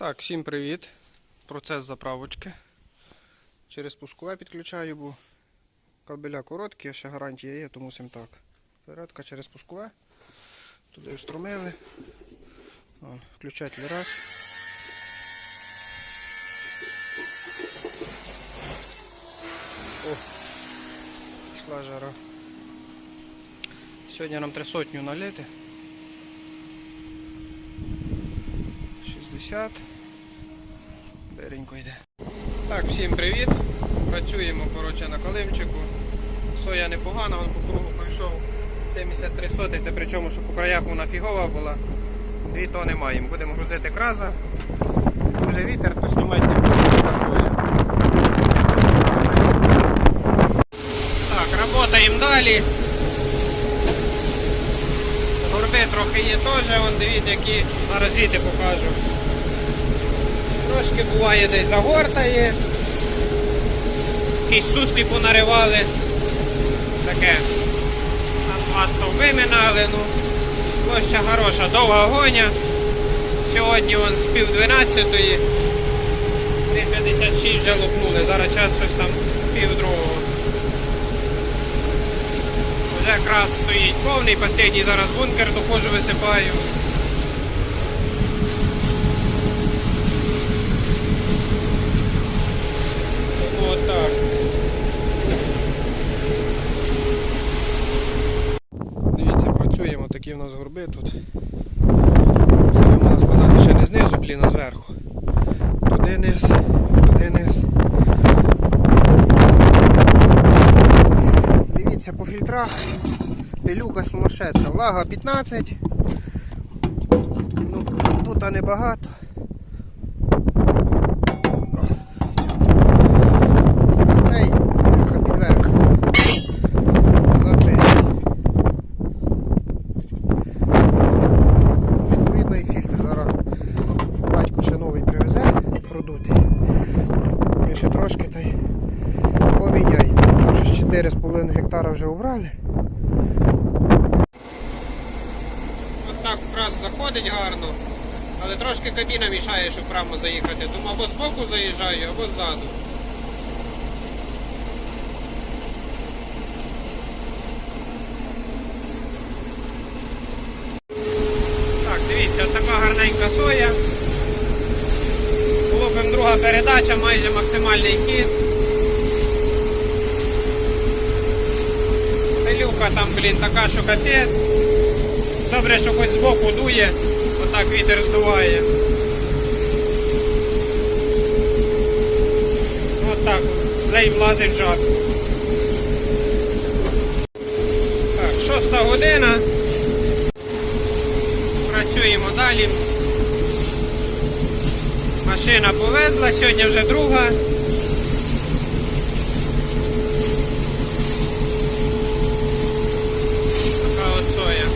Так, всім привіт. Процес заправочки. Через пускове підключаю, бо кабеля короткі, ще гарантія є, то мусимо так. Передка через пускове. Туди встромили. Включатель раз. О, пішла жара. Сьогодні нам три сотню налити. 60. Беренько йде. Так, всім привіт. Працюємо коротше, на калимчику. Соя непогана, він по кругу пройшов 73 соти, це причому, що по краях вона фігова була. Дві тони маємо. Будемо грузити краза. Дуже вітер, то знімати не соя. Так, працюємо далі. Горби трохи є теж, вон дивіться, які зараз звідти покажу. Трошки буває десь загортає. Якісь сушки понаривали. Таке. Там стовби ну. Площа хороша, довга гоня. Сьогодні он з пів дванадцятої. 3.56 вже лопнули. Зараз час щось там пів другого. Вже якраз стоїть повний, останній зараз бункер, доходжу висипаю. Тому отак. Дивіться, працюємо, такі в нас горби тут. Це можна сказати, ще не знизу, блін, а зверху. Туди низ, туди низ. Дивіться по фільтрах. Пилюка сумасшедша. Влага 15. Ну, тут небагато. Цей бляха підверх. Забив. Відповідно і фільтр. Зараз батько ще новий привезе Ще трошки та й поміняємо. Що 4,5 гектара вже обрали. Ось так якраз заходить гарно, але трошки кабіна мішає, щоб прямо заїхати. Тому або з боку заїжджаю, або ззаду. Так, дивіться, така гарненька соя. Лупим друга передача, майже максимальний хід. Пилюка там, блін, така, що капець. Добре, що хоч збоку дує, отак вітер здуває. Отак, лей влазить в жар. Так, шоста година. Працюємо далі. Машина повезла, сьогодні вже друга. Така от соя.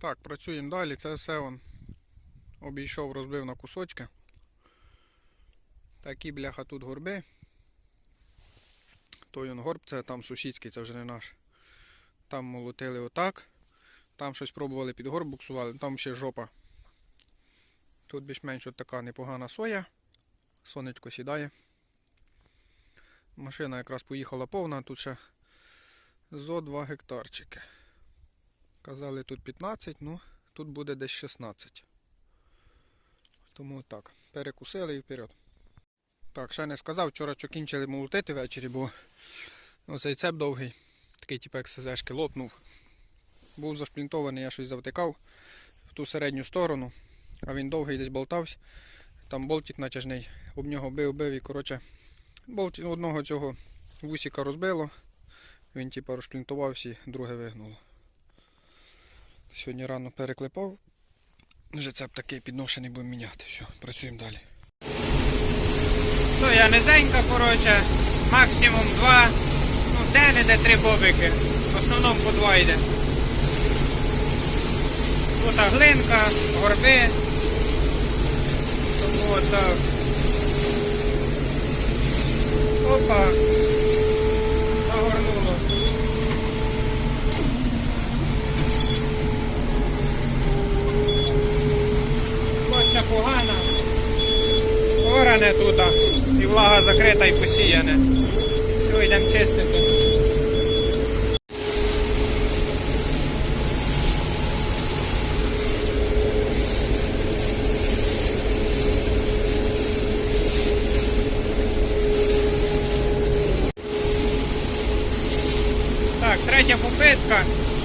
Так, працюємо далі. Це все он обійшов, розбив на кусочки. Такі бляха тут горби. Той он горб, це там сусідський, це вже не наш. Там молотили отак. Там щось пробували під горб буксували, там ще жопа. Тут більш-менш така непогана соя. Сонечко сідає. Машина якраз поїхала повна, тут ще зо 2 гектарчики. Казали тут 15, ну тут буде десь 16. Тому так, перекусили і вперед. Так, ще не сказав, вчора що кінчили молотити ввечері, бо оцей цеп довгий, такий типу як лопнув. Був зашплінтований, я щось завтикав в ту середню сторону, а він довгий десь болтався. Там болтик натяжний, об нього бив, бив і коротше, болтик одного цього вусіка розбило. Він типу розшплінтувався і друге вигнуло. Сьогодні рано переклепав. Вже цеп такий підношений будемо міняти. Все, працюємо далі. Соя низенька, коротше, максимум два, ну де-не-де три бобики. В основному по два йде. Тут глинка, горби. Тому отак. Опа. Загорнуло. Площа погана. Оране тут, і влага закрита і посіяне. Все, йдемо чистити. Так, третя попитка.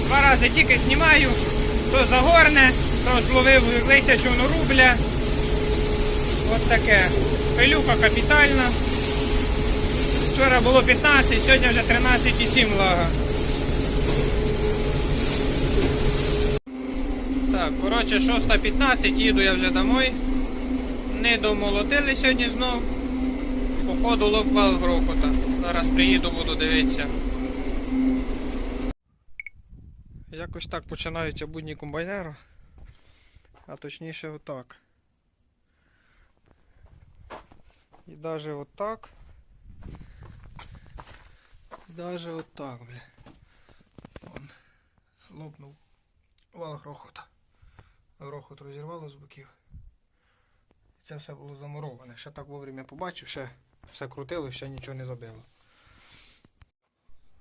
Два рази тільки знімаю, то загорне, то зловив лисячого рубля. От таке. Пилюка капітальна. Вчора було 15, сьогодні вже 13,7 лага. Так, коротше, 6.15, їду я вже домой. Не домолотили сьогодні знов. Походу лопвал грохота. Зараз приїду, буду дивитися. Якось так починаються будні комбайнера. А точніше отак. І навіть отак. І навіть отак, бля. Вон. Лопнув вал грохота. Грохот розірвало з боків. Це все було замуроване. Ще так вовремя побачив, ще все крутило, ще нічого не забило.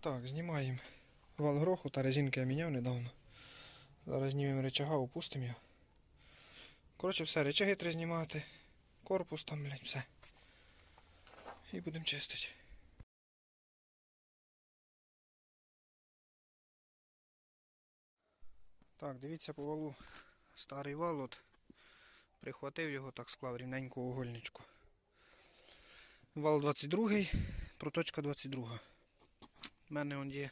Так, знімаємо вал грохота, резинки я міняв недавно. Зараз знімемо речага, опустимо його. Коротше, все, речаги треба знімати. Корпус там, блядь, все. І будемо чистити. Так, дивіться по валу. Старий вал от. Прихватив його, так склав рівненьку угольничку. Вал 22, проточка 22. У мене он є.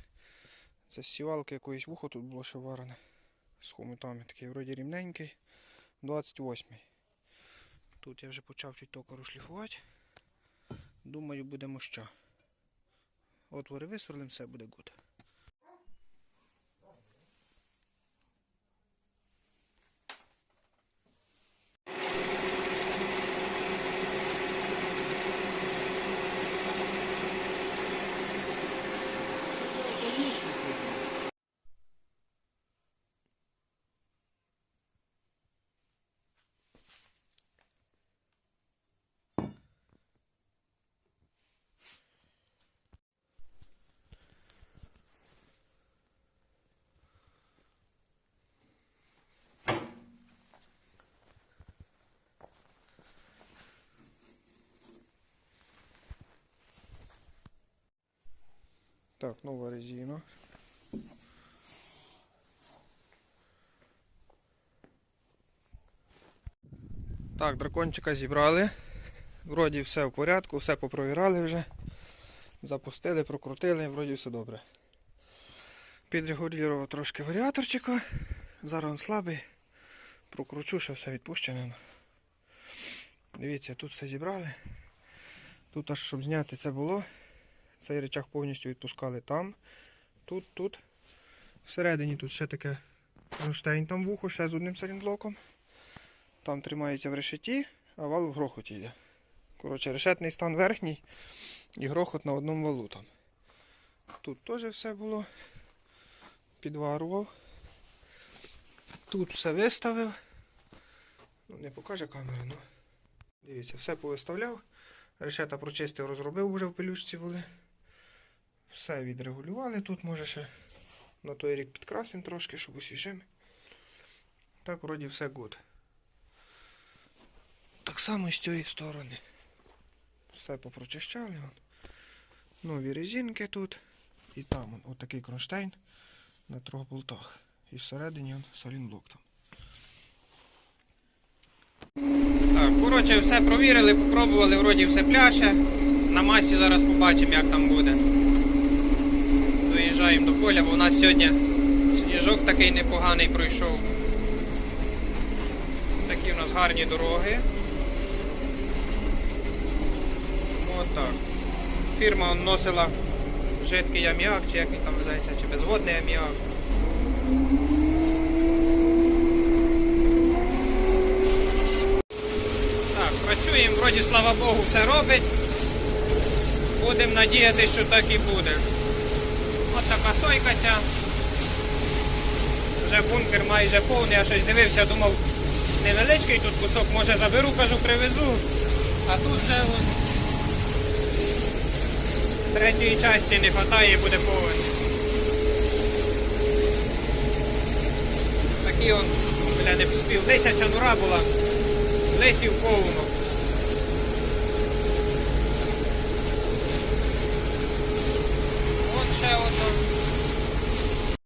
Це сівалки якоїсь вухо тут було ще варене. З хомутами такий вроді рівненький. 28. Тут я вже почав чуть токару шліфувати. Думаю, будемо ще. Отвори висверлим, все буде гуд. Так, нова резина. Так, дракончика зібрали. Вроді все в порядку, все попровірали вже. Запустили, прокрутили, вроді все добре. Підрегулював трошки варіаторчика. Зараз він слабий. Прокручу, що все відпущено. Дивіться, тут все зібрали. Тут аж щоб зняти це було. Цей речах повністю відпускали там, тут, тут. Всередині тут ще таке кронштейн там вухо, ще з одним салінблоком. Там тримається в решеті, а вал в грохоті йде. Коротше, решетний стан верхній і грохот на одному валу там. Тут теж все було. Підварував. Тут все виставив. Ну, не покаже камера, ну. Дивіться, все повиставляв. Решета прочистив, розробив вже в пелюшці були. Все відрегулювали тут, може ще на той рік підкрасимо трошки, щоб освіжимо. Так, вроді все гуд. Так само з цієї сторони. Все попрочищали. Вон. Нові резинки тут. І там вон, отакий кронштейн на трьох болтах. І всередині он салінблок там. Так, коротше, все провірили, попробували, вроді все пляше. На масі зараз побачимо, як там буде. Доїжджаємо до поля, бо у нас сьогодні сніжок такий непоганий пройшов. Такі у нас гарні дороги. Отак. Фірма он носила жидкий аміак, чи як він там називається, чи безводний аміак. Так, працюємо, вроді, слава Богу, все робить. Будемо надіятися, що так і буде. От така сойка ця. Вже бункер майже повний, я щось дивився, думав, невеличкий тут кусок, може заберу, кажу, привезу. А тут вже от, третьої частини не вистачає, буде повен. Такі он, бля, не вспів. Тисяча нура була, лисів повно.